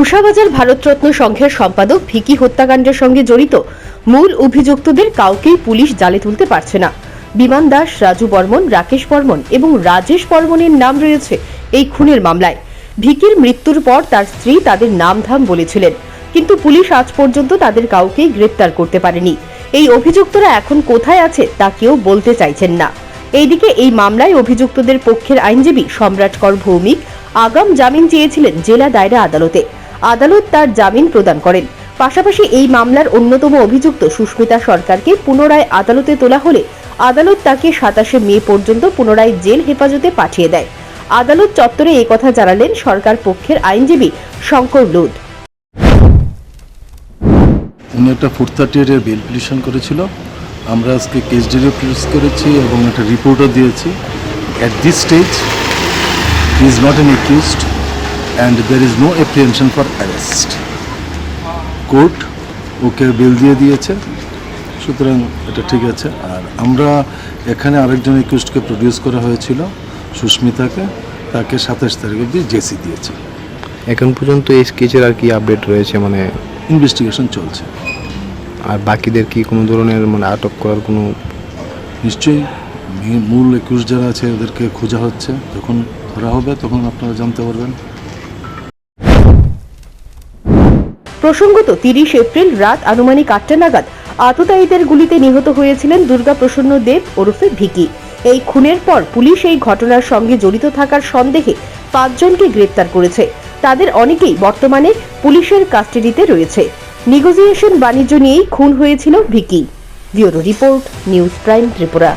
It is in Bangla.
উষাবাজার ভারতরত্ন সংঘের সম্পাদক ভিকি হত্যাকাণ্ডের সঙ্গে জড়িত মূল অভিযুক্তদের কাউকেই পুলিশ জালে তুলতে পারছে না। বিমান দাস, রাজু বর্মন, রাকেশ বর্মন এবং রাজেশ বর্মনের নাম রয়েছে এই খুনের মামলায়। ভিকির মৃত্যুর পর তার স্ত্রী তাদের নামধাম বলেছিলেন, কিন্তু পুলিশ আজ পর্যন্ত তাদের কাউকেই গ্রেপ্তার করতে পারেনি। এই অভিযুক্তরা এখন কোথায় আছে তা কেউ বলতে চাইছেন না। এইদিকে এই মামলায় অভিযুক্তদের পক্ষের আইনজীবী সম্রাট কর ভৌমিক আগাম জামিন চেয়েছিলেন জেলা দায়রা আদালতে। আদালত তার জামিন প্রদান করেন। পাশাপাশি এই মামলার অন্যতম অভিযুক্ত সুস্মিতা সরকারকে পুনরায় আদালতে তোলা হলে আদালত তাকে সাতাশে মে পর্যন্ত পুনরায় জেল হেফাজতে পাঠিয়ে দেয়। আদালত চত্বরে কথা জানালেন সরকার পক্ষের আইনজীবী শঙ্কর লুদ উনি একটা এর বিল পিটিশন করেছিল। আমরা আজকে কেস ডিরিও প্রেস করেছি এবং একটা রিপোর্টও দিয়েছি। At this stage is not an accused and there is no apprehension for arrest court okay bail দিয়ে দিয়েছে। সুতরাং এটা ঠিক আছে। আর আমরা এখানে আরেকজন একিউজডকে প্রডিউস করা হয়েছিল সুস্মিতাকে। তাকে সাতাশ তারিখ অবধি জেসি দিয়েছে। এখন পর্যন্ত এই স্কেচের আর কি আপডেট রয়েছে? মানে ইনভেস্টিগেশন চলছে। আর বাকিদের কি কোনো ধরনের মানে আটক করার কোনো নিশ্চয়ই মূল একুশ যারা আছে ওদেরকে খোঁজা হচ্ছে। যখন ধরা হবে তখন আপনারা জানতে পারবেন। প্রসঙ্গত তিরিশ এপ্রিল রাত আনুমানিক আটটা নাগাদ আততায়ীদের গুলিতে নিহত হয়েছিলেন দুর্গা প্রসন্ন দেব ওরফে ভিকি। এই খুনের পর পুলিশ এই ঘটনার সঙ্গে জড়িত থাকার সন্দেহে পাঁচজনকে গ্রেপ্তার করেছে। তাদের অনেকেই বর্তমানে পুলিশের কাস্টাডিতে রয়েছে। নিগোসিয়েশন বাণিজ্য নিয়েই খুন হয়েছিল Vicky. Bureau report, news prime Tripura.